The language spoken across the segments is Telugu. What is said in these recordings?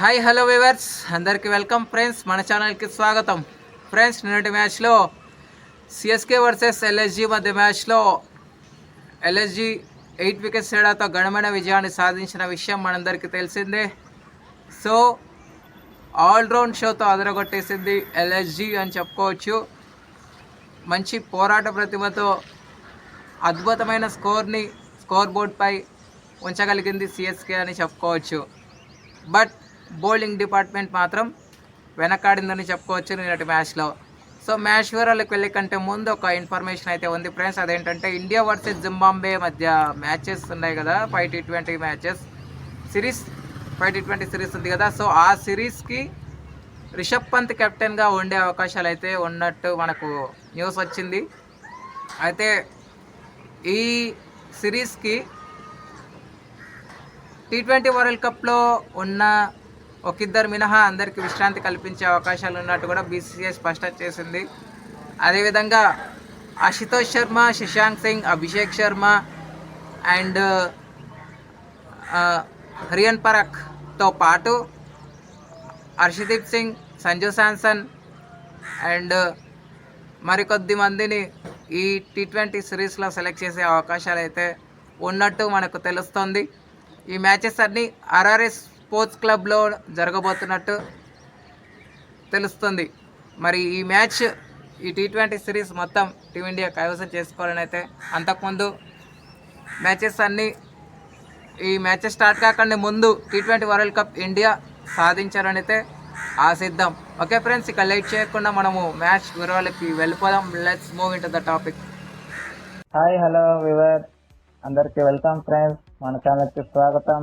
హాయ్ హలో వివర్స్ అందరికీ వెల్కమ్ ఫ్రెండ్స్ మన ఛానల్కి స్వాగతం. ఫ్రెండ్స్ నిన్నటి మ్యాచ్లో సిఎస్కే వర్సెస్ ఎల్ఎస్జి మధ్య మ్యాచ్లో ఎల్ఎస్జి ఎయిట్ వికెట్స్ తేడాతో ఘనమైన విజయాన్ని సాధించిన విషయం మనందరికీ తెలిసిందే. సో ఆల్రౌండ్ షోతో అదరగొట్టేసింది ఎల్ఎస్జి అని చెప్పుకోవచ్చు. మంచి పోరాట ప్రతిమతో అద్భుతమైన స్కోర్ని స్కోర్ బోర్డ్పై ఉంచగలిగింది సిఎస్కే అని చెప్పుకోవచ్చు. బట్ బౌలింగ్ డిపార్ట్మెంట్ మాత్రం వెనకాడిందని చెప్పుకోవచ్చు నిన్నటి మ్యాచ్లో. సో మ్యాచ్ వివరాలకు వెళ్ళే కంటే ముందు ఒక ఇన్ఫర్మేషన్ అయితే ఉంది ఫ్రెండ్స్. అదేంటంటే ఇండియా వర్సెస్ జింబాంబే మధ్య మ్యాచెస్ ఉన్నాయి కదా five T twenty matches. Series five T twenty series ఉంది కదా. సో ఆ సిరీస్కి రిషబ్ పంత్ కెప్టెన్గా ఉండే అవకాశాలు అయితే ఉన్నట్టు మనకు న్యూస్ వచ్చింది. అయితే ఈ సిరీస్కి టీ ట్వంటీ వరల్డ్ కప్లో ఉన్న ఒకిద్దరు మినహా అందరికి విశ్రాంతి కల్పించే అవకాశాలు ఉన్నట్టు కూడా బీసీసీఐ స్పష్టం చేసింది. అదేవిధంగా అశుతోష్ శర్మ శశాంక్ సింగ్ అభిషేక్ శర్మ అండ్ హరియన్ పరక్తో పాటు హర్షదీప్ సింగ్ సంజు శాంసన్ అండ్ మరికొద్ది మందిని ఈ టీ ట్వంటీ సిరీస్లో సెలెక్ట్ చేసే అవకాశాలు అయితే ఉన్నట్టు మనకు తెలుస్తుంది. ఈ మ్యాచెస్ అన్నీ ఆర్ఆర్ఎస్ స్పోర్ట్స్ క్లబ్లో జరగబోతున్నట్టు తెలుస్తుంది. మరి ఈ మ్యాచ్ ఈ టీ ట్వంటీ సిరీస్ మొత్తం టీమిండియా కైవసం చేసుకోవాలని అయితే అంతకుముందు మ్యాచెస్ అన్నీ ఈ మ్యాచెస్ స్టార్ట్ కాకుండా ముందు T twenty World Cup India సాధించాలని అయితే ఆశిద్దాం. ఓకే ఫ్రెండ్స్ ఇక లేట్ చేయకుండా మనము మ్యాచ్ వివరాలకి వెళ్ళిపోదాం. Let's move in to the topic hi hello viewer అందరికీ వెల్కమ్ ఫ్రెండ్స్ మన ఛానల్కి స్వాగతం.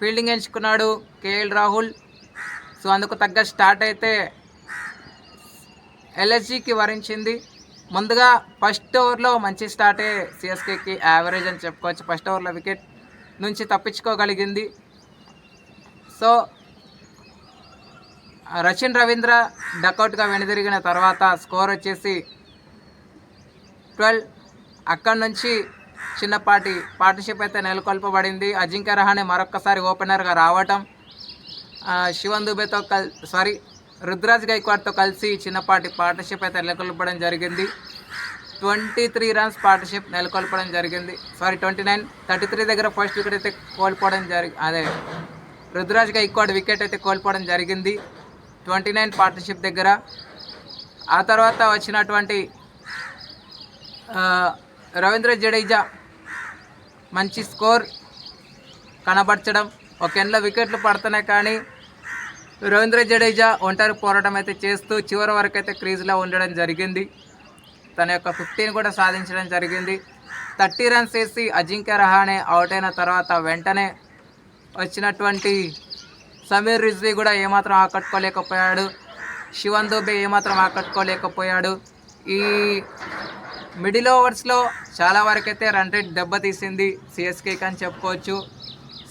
ఫీల్డింగ్ ఎంచుకున్నాడు కేఎల్ రాహుల్. సో అందుకు తగ్గ స్టార్ట్ అయితే ఎల్ఎస్జీకి వరించింది. ముందుగా ఫస్ట్ ఓవర్లో మంచి స్టార్టే సిఎస్కేకి యావరేజ్ అని చెప్పుకోవచ్చు. ఫస్ట్ ఓవర్లో వికెట్ నుంచి తప్పించుకోగలిగింది. సో రచిన్ రవీంద్ర డకౌట్గా వెనుదిరిగిన తర్వాత స్కోర్ వచ్చేసి ట్వెల్వ్. అక్కడి నుంచి చిన్నపాటి పార్ట్నర్షిప్ అయితే నెలకొల్పబడింది. అజింక్య రహానే మరొక్కసారి ఓపెనర్గా రావటం శివన్ దుబేతో కల్ సారీ రుద్రాజ్ గైక్వాడ్తో కలిసి చిన్నపాటి పార్ట్నర్షిప్ అయితే నెలకొల్పడం జరిగింది. ట్వంటీ త్రీ రన్స్ పార్ట్నర్షిప్ నెలకొల్పడం జరిగింది. Sorry twenty nine thirty three దగ్గర ఫస్ట్ వికెట్ అయితే కోల్పోవడం జరిగి అదే రుద్రాజ్ గైక్వాడ్ వికెట్ అయితే కోల్పోవడం జరిగింది. ట్వంటీ నైన్ పార్ట్నర్షిప్ దగ్గర ఆ తర్వాత వచ్చినటువంటి రవీంద్ర జడేజా మంచి స్కోర్ కనబరచడం. ఒక ఎండ్లో వికెట్లు పడుతున్నాయి కానీ రవీంద్ర జడేజా ఒంటరి పోరాటం అయితే చేస్తూ చివరి వరకు అయితే క్రీజ్లో ఉండడం జరిగింది. తన యొక్క ఫిఫ్టీన్ కూడా సాధించడం జరిగింది. థర్టీ రన్స్ వేసి అజింక్య రహానే అవుట్ అయిన తర్వాత వెంటనే వచ్చినటువంటి సమీర్ రిజ్వీ కూడా ఏమాత్రం ఆకట్టుకోలేకపోయాడు. శివన్ దుబే ఏమాత్రం ఆకట్టుకోలేకపోయాడు. ఈ మిడిల్ ఓవర్స్లో చాలా వరకు అయితే రన్ రేట్ దెబ్బతీసింది సిఎస్కేకి అని చెప్పుకోవచ్చు.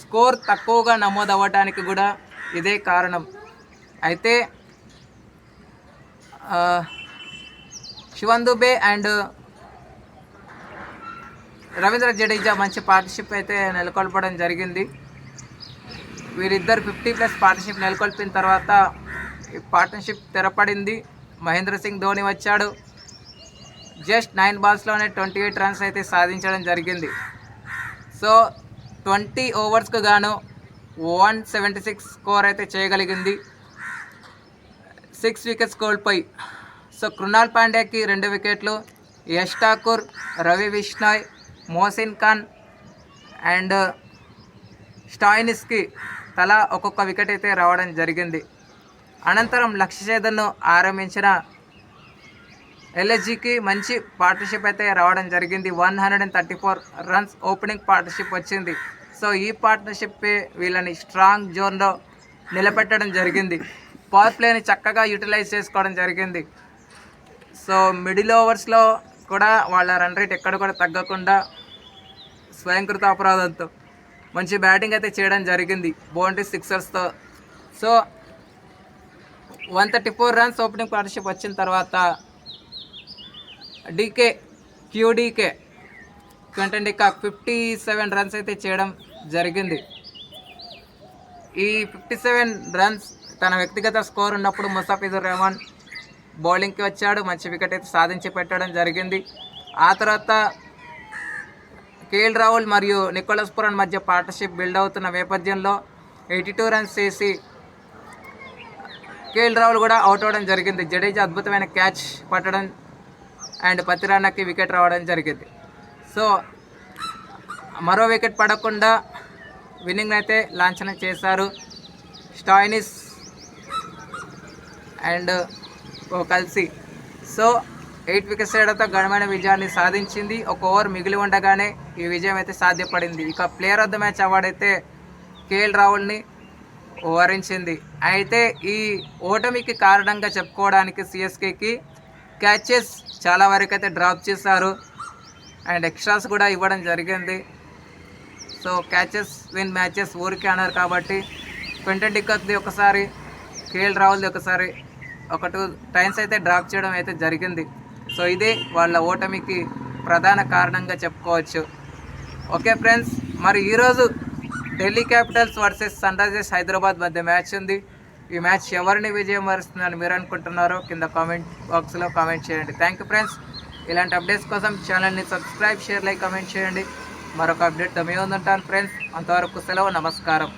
స్కోర్ తక్కువగా నమోదు అవ్వడానికి కూడా ఇదే కారణం. అయితే శివన్ దుబే అండ్ రవీంద్ర జడేజా మంచి పార్ట్నర్షిప్ అయితే నెలకొల్పడం జరిగింది. వీరిద్దరు ఫిఫ్టీ ప్లస్ పార్ట్నర్షిప్ నెలకొల్పిన తర్వాత ఈ పార్ట్నర్షిప్ తెరపడింది. మహేంద్ర సింగ్ ధోని వచ్చాడు. జస్ట్ నైన్ బాల్స్లోనే ట్వంటీ ఎయిట్ రన్స్ అయితే సాధించడం జరిగింది. సో ట్వంటీ ఓవర్స్కు గాను వన్ సెవెంటీ సిక్స్ స్కోర్ అయితే చేయగలిగింది. సిక్స్ వికెట్స్ కోల్పోయి. సో కృణాల్ పాండ్యాకి రెండు వికెట్లు యష్ ఠాకూర్ రవి విష్ణాయ్ మోసిన్ ఖాన్ అండ్ స్టాయినిస్కి తలా ఒక్కొక్క వికెట్ అయితే రావడం జరిగింది. అనంతరం లక్ష్య ఆరంభించిన ఎల్ఎస్జికి మంచి పార్ట్నర్షిప్ అయితే రావడం జరిగింది. One hundred and thirty four runs opening partnership వచ్చింది. సో ఈ పార్ట్నర్షిప్ వీళ్ళని స్ట్రాంగ్ జోన్లో నిలబెట్టడం జరిగింది. పవర్ ప్లేని చక్కగా యూటిలైజ్ చేసుకోవడం జరిగింది. సో మిడిల్ ఓవర్స్లో కూడా వాళ్ళ రన్ రేట్ ఎక్కడ కూడా తగ్గకుండా స్వయంకృత అపరాధంతో మంచి బ్యాటింగ్ అయితే చేయడం జరిగింది. Boundary సిక్సర్స్తో so one thirty four runs opening partnership వచ్చిన తర్వాత DK QDK Quinton de Kock fifty seven runs అయితే చేయడం జరిగింది. ఈ ఫిఫ్టీ సెవెన్ రన్స్ తన వ్యక్తిగత స్కోర్ ఉన్నప్పుడు ముసాఫిజుర్ రెహమాన్ బౌలింగ్కి వచ్చాడు. మంచి వికెట్ అయితే సాధించి పెట్టడం జరిగింది. ఆ తర్వాత కేఎల్ రాహుల్ మరియు నికోలస్ పురాన్ మధ్య పార్ట్నర్షిప్ బిల్డ్ అవుతున్న నేపథ్యంలో ఎయిటీ టూ రన్స్ చేసి కేఎల్ రాహుల్ కూడా అవుట్ అవ్వడం జరిగింది. జడేజా అద్భుతమైన క్యాచ్ పట్టడం అండ్ పతిరాణకి వికెట్ రావడం జరిగింది. సో మరో వికెట్ పడకుండా విన్నింగ్ అయితే లాంఛనం చేశారు స్టాయినిస్ అండ్ ఓ కలిసి. సో ఎయిట్ వికెట్స్ తేడాతో ఘనమైన విజయాన్ని సాధించింది. ఒక ఓవర్ మిగిలి ఉండగానే ఈ విజయం అయితే సాధ్యపడింది. ఇక player of the match award అయితే కేఎల్ రాహుల్ని వరించింది. అయితే ఈ ఓటమికి కారణంగా చెప్పుకోవడానికి సిఎస్కేకి క్యాచెస్ చాలా వరకు అయితే డ్రాప్ చేశారు. అండ్ ఎక్స్ట్రాస్ కూడా ఇవ్వడం జరిగింది. సో క్యాచెస్ విన్ మ్యాచెస్ ఊరికే అన్నారు కాబట్టి క్వింటన్ డిక్కత్ది ఒకసారి కేఎల్ రాహుల్ది ఒకసారి ఒక టూ టైమ్స్ అయితే డ్రాప్ చేయడం అయితే జరిగింది. సో ఇది వాళ్ళ ఓటమికి ప్రధాన కారణంగా చెప్పుకోవచ్చు. ఓకే ఫ్రెండ్స్ మరి ఈరోజు Delhi Capitals versus Sunrisers Hyderabad మధ్య మ్యాచ్ ఉంది. ఈ మ్యాచ్ ఎవరిని విజయం వరుస్తుందని మీరు అనుకుంటున్నారో కింద కామెంట్ బాక్స్లో కామెంట్ చేయండి. థ్యాంక్ యూ ఫ్రెండ్స్ ఇలాంటి అప్డేట్స్ కోసం ఛానల్ని సబ్స్క్రైబ్ షేర్ లైక్ కామెంట్ చేయండి. మరొక అప్డేట్తో మేము ఉంటాను ఫ్రెండ్స్ అంతవరకు సెలవు నమస్కారం.